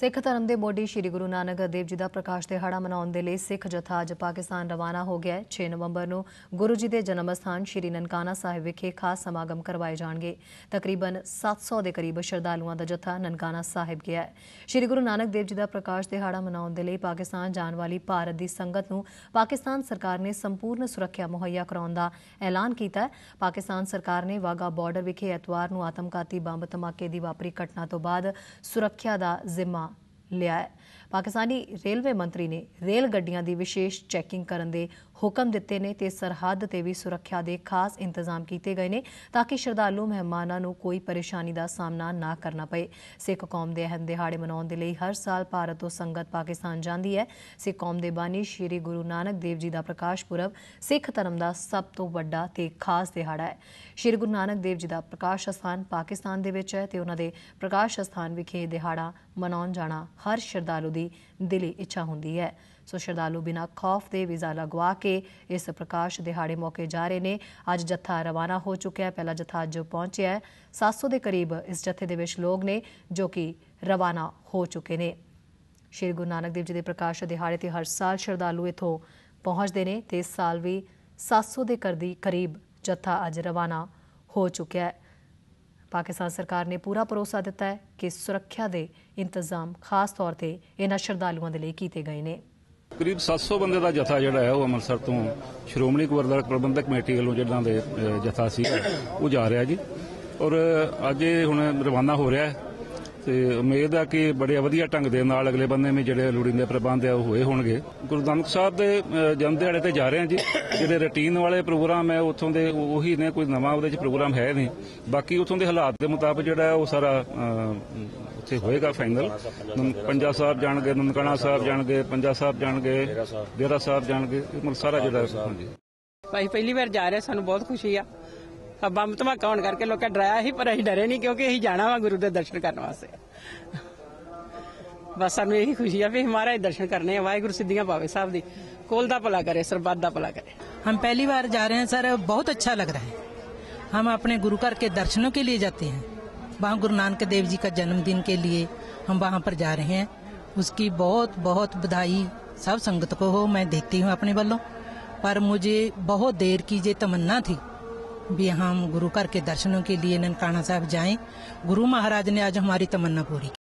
ਸਿੱਖ ਧਰਮ ਦੇ ਮੋਢੀ ਸ੍ਰੀ ਗੁਰੂ ਨਾਨਕ ਦੇਵ ਜੀ ਦਾ ਪ੍ਰਕਾਸ਼ ਦਿਹਾੜਾ ਮਨਾਉਣ ਦੇ ਲਈ ਸਿੱਖ ਜਥਾ ਅੱਜ ਪਾਕਿਸਤਾਨ ਰਵਾਨਾ ਹੋ ਗਿਆ ਹੈ। 6 ਨਵੰਬਰ ਨੂੰ ਗੁਰੂ ਜੀ ਦੇ ਜਨਮ ਸਥਾਨ ਸ੍ਰੀ ਨਨਕਾਣਾ ਸਾਹਿਬ ਵਿਖੇ ਖਾਸ ਸਮਾਗਮ ਕਰਵਾਏ ਜਾਣਗੇ। ਤਕਰੀਬਨ 700 ਦੇ ਕਰੀਬ ਸ਼ਰਧਾਲੂਆਂ ਦਾ ਜਥਾ ਨਨਕਾਣਾ ਸਾਹਿਬ ਗਿਆ ਹੈ। ਸ੍ਰੀ ਗੁਰੂ ਨਾਨਕ ਦੇਵ ਜੀ ਦਾ ਪ੍ਰਕਾਸ਼ ਦਿਹਾੜਾ ਮਨਾਉਣ ਦੇ ਲਈ ਪਾਕਿਸਤਾਨ ਜਾਣ ਵਾਲੀ ਭਾਰਤ ਦੀ ਸੰਗਤ ਨੂੰ ਪਾਕਿਸਤਾਨ ਸਰਕਾਰ ਨੇ ਸੰਪੂਰਨ ਸੁਰੱਖਿਆ ਮੁਹੱਈਆ ਕਰਾਉਣ ਦਾ ਐਲਾਨ ਕੀਤਾ ਹੈ। ਪਾਕਿਸਤਾਨ ਸਰਕਾਰ ਨੇ ਵਾਗਾ ਬਾਰਡਰ ਵਿਖੇ ਐਤਵਾਰ ਨੂੰ ਆਤਮਘਾਤੀ ਬੰਬ ਧਮਾਕੇ ਦੀ ਵਾਪਰੀ ਘਟਨਾ ਤੋਂ ਬਾਅਦ ਸੁਰੱਖਿਆ ਦਾ ਜ਼ਿੰਮਾ ਲਿਆ ਹੈ। ਪਾਕਿਸਤਾਨੀ ਰੇਲਵੇ ਮੰਤਰੀ ਨੇ ਰੇਲ ਗੱਡੀਆਂ ਦੀ ਵਿਸ਼ੇਸ਼ ਚੈਕਿੰਗ ਕਰਨ ਦੇ ਹੁਕਮ ਦਿੱਤੇ ਨੇ ਤੇ ਸਰਹੱਦ ਤੇ ਵੀ ਸੁਰੱਖਿਆ ਦੇ ਖਾਸ ਇੰਤਜ਼ਾਮ ਕੀਤੇ ਗਏ ਨੇ ਤਾਂ ਕਿ ਸ਼ਰਧਾਲੂ ਮਹਿਮਾਨਾਂ ਨੂੰ ਕੋਈ ਪਰੇਸ਼ਾਨੀ ਦਾ ਸਾਹਮਣਾ ਨਾ ਕਰਨਾ ਪਏ। ਸਿੱਖ ਕੌਮ ਦੇ ਅਹਿਮ ਦਿਹਾੜੇ ਮਨਾਉਣ ਦੇ ਲਈ ਹਰ ਸਾਲ ਭਾਰਤ ਤੋਂ ਸੰਗਤ ਪਾਕਿਸਤਾਨ ਜਾਂਦੀ ਹੈ। ਸਿੱਖ ਕੌਮ ਦੇ ਬਾਨੀ ਸ਼੍ਰੀ ਗੁਰੂ ਨਾਨਕ ਦੇਵ ਜੀ ਦਾ ਪ੍ਰਕਾਸ਼ ਪੁਰਬ ਸਿੱਖ ਧਰਮ ਦਾ ਸਭ ਤੋਂ ਵੱਡਾ ਤੇ ਖਾਸ ਦਿਹਾੜਾ ਹੈ। ਸ਼੍ਰੀ ਗੁਰੂ ਨਾਨਕ ਦੇਵ ਜੀ ਦਾ ਪ੍ਰਕਾਸ਼ ਸਥਾਨ ਪਾਕਿਸਤਾਨ ਦੇ ਵਿੱਚ ਹੈ ਤੇ ਉਹਨਾਂ ਦੇ ਪ੍ਰਕਾਸ਼ ਸਥਾਨ ਵਿਖੇ ਇਹ ਦਿਹਾੜਾ ਮਨਾਉਣ ਜਾਣਾ ਹਰ ਸ਼ਰਧਾਲੂ ਦੀ ਦਿਲੀ ਇੱਛਾ ਹੁੰਦੀ ਹੈ। ਸੋ ਸ਼ਰਧਾਲੂ ਬਿਨਾਂ ਖੌਫ ਦੇ ਵੀਜ਼ਾ ਲਗਵਾ ਕੇ ਇਸ ਪ੍ਰਕਾਸ਼ ਦਿਹਾੜੇ ਮੌਕੇ ਜਾ ਰਹੇ ਨੇ। ਅੱਜ ਜੱਥਾ ਰਵਾਨਾ ਹੋ ਚੁੱਕਿਆ ਹੈ। ਪਹਿਲਾ ਜੱਥਾ ਅੱਜ ਪਹੁੰਚਿਆ ਹੈ। 700 ਦੇ ਕਰੀਬ ਇਸ ਜੱਥੇ ਦੇ ਵਿੱਚ ਲੋਕ ਨੇ ਜੋ ਕਿ ਰਵਾਨਾ ਹੋ ਚੁੱਕੇ ਨੇ। ਸ਼੍ਰੀ ਗੁਰੂ ਨਾਨਕ ਦੇਵ ਜੀ ਦੇ ਪ੍ਰਕਾਸ਼ ਦਿਹਾੜੇ ਤੇ ਹਰ ਸਾਲ ਸ਼ਰਧਾਲੂ ਇਥੋਂ ਪਹੁੰਚਦੇ ਨੇ ਤੇ ਇਸ ਸਾਲ ਵੀ 700 ਦੇ ਕਰਦੀ ਕਰੀਬ ਜੱਥਾ ਅੱਜ ਰਵਾਨਾ ਹੋ ਚੁੱਕਿਆ ਹੈ। ਪਾਕਿਸਤਾਨ ਸਰਕਾਰ ਨੇ ਪੂਰਾ ਭਰੋਸਾ ਦਿੱਤਾ ਹੈ ਕਿ ਸੁਰੱਖਿਆ ਦੇ ਇੰਤਜ਼ਾਮ ਖਾਸ ਤੌਰ ਤੇ ਇਹਨਾਂ ਸ਼ਰਧਾਲੂਆਂ ਦੇ ਲਈ ਕੀਤੇ ਗਏ ਨੇ। ਕਰੀਬ 700 ਬੰਦੇ ਦਾ ਜਥਾ ਜਿਹੜਾ ਹੈ ਉਹ ਅੰਮ੍ਰਿਤਸਰ ਤੋਂ ਸ਼੍ਰੋਮਣੀ ਗੁਰਦੁਆਰਾ ਪ੍ਰਬੰਧਕ ਕਮੇਟੀ ਵੱਲੋਂ ਜਿਹੜਾ ਦੇ ਜਥਾ ਸੀ ਉਹ ਜਾ ਰਿਹਾ ਜੀ। ਔਰ ਅੱਜ ਇਹ ਹੁਣ ਰਵਾਨਾ ਹੋ ਰਿਹਾ ਹੈ। ਤੇ ਉਮੀਦ ਆ ਕਿ ਬੜੇ ਵਧੀਆ ਢੰਗ ਦੇ ਨਾਲ ਅਗਲੇ ਬੰਦੇ ਵਿੱਚ ਜਿਹੜੇ ਲੋੜੀਂਦੇ ਪ੍ਰਬੰਧ ਆ ਉਹ ਹੋਏ ਹੋਣਗੇ। ਗੁਰੂ ਨਾਨਕ ਸਾਹਿਬ ਦੇ ਜਨਮ ਦਿਹਾੜੇ ਤੇ ਜਾ ਰਹੇ ਹਾਂ ਜੀ। ਜਿਹੜੇ ਰੁਟੀਨ ਵਾਲੇ ਪ੍ਰੋਗਰਾਮ ਹੈ, ਉੱਥੋਂ ਦੇ ਉਹੀ ਨੇ, ਕੋਈ ਨਵਾਂ ਉਹਦੇ ਚ ਪ੍ਰੋਗਰਾਮ ਹੈ ਨਹੀਂ। ਬਾਕੀ ਉੱਥੋਂ ਦੇ ਹਾਲਾਤ ਦੇ ਮੁਤਾਬਕ ਜਿਹੜਾ ਉਹ ਸਾਰਾ ਉੱਥੇ ਹੋਏਗਾ ਫਾਈਨਲ ਪੰਜਾ ਸਾਹਿਬ ਜਾਣਗੇ, ਨਨਕਾਣਾ ਸਾਹਿਬ ਜਾਣਗੇ, ਪੰਜਾ ਸਾਹਿਬ ਜਾਣਗੇ, ਡੇਰਾ ਸਾਹਿਬ। ਜਾਣਗੇ ਮਤਲਬ ਸਾਰਾ ਜਿਹੜਾ ਹਾਂਜੀ ਅਸੀਂ ਪਹਿਲੀ ਵਾਰ ਜਾ ਰਿਹਾ, ਸਾਨੂੰ ਬਹੁਤ ਖੁਸ਼ੀ ਆ। ਬੰਬ ਧਮਾਕਾ ਹੋਣ ਕਰਕੇ ਲੋਕਾਂ ਡਰਾਇਆ ਸੀ ਪਰ ਅਸੀਂ ਡਰੇ ਨਹੀਂ ਕਿਉਂਕਿ ਅਸੀਂ ਜਾਣਾ ਵਾ ਗੁਰੂ ਦੇ ਦਰਸ਼ਨ ਕਰਨ ਵਾਸਤੇ ਬਸ ਸਾਨੂੰ ਇਹੀ ਖੁਸ਼ੀ ਆ ਵੀ ਅਸੀਂ ਮਹਾਰਾਜ ਦੇ ਦਰਸ਼ਨ ਕਰਨੇ ਆ ਵਾਹਿਗੁਰੂ ਸਿੱਧੀਆਂ ਪਾਵੇ ਸਾਹਿਬ ਦੀ ਕੋਲ ਦਾ ਭਲਾ ਕਰੇ ਸਰਬੱਤ ਦਾ ਭਲਾ ਕਰੇ हम पहली बार जा रहे हैं सर बहुत अच्छा लग रहा है हम अपने गुरु घर के दर्शनों के लिए जाते हैं वहाँ गुरु नानक देव जी का जन्मदिन के लिए हम वहाँ पर जा रहे हैं उसकी बहुत बहुत बधाई सब संगत को हो मैं देती हूँ अपने वालों पर मुझे बहुत देर की ये तमन्ना थी भी हम गुरु घर के दर्शनों के लिए ननकाना साहब जाएं गुरु महाराज ने आज हमारी तमन्ना पूरी की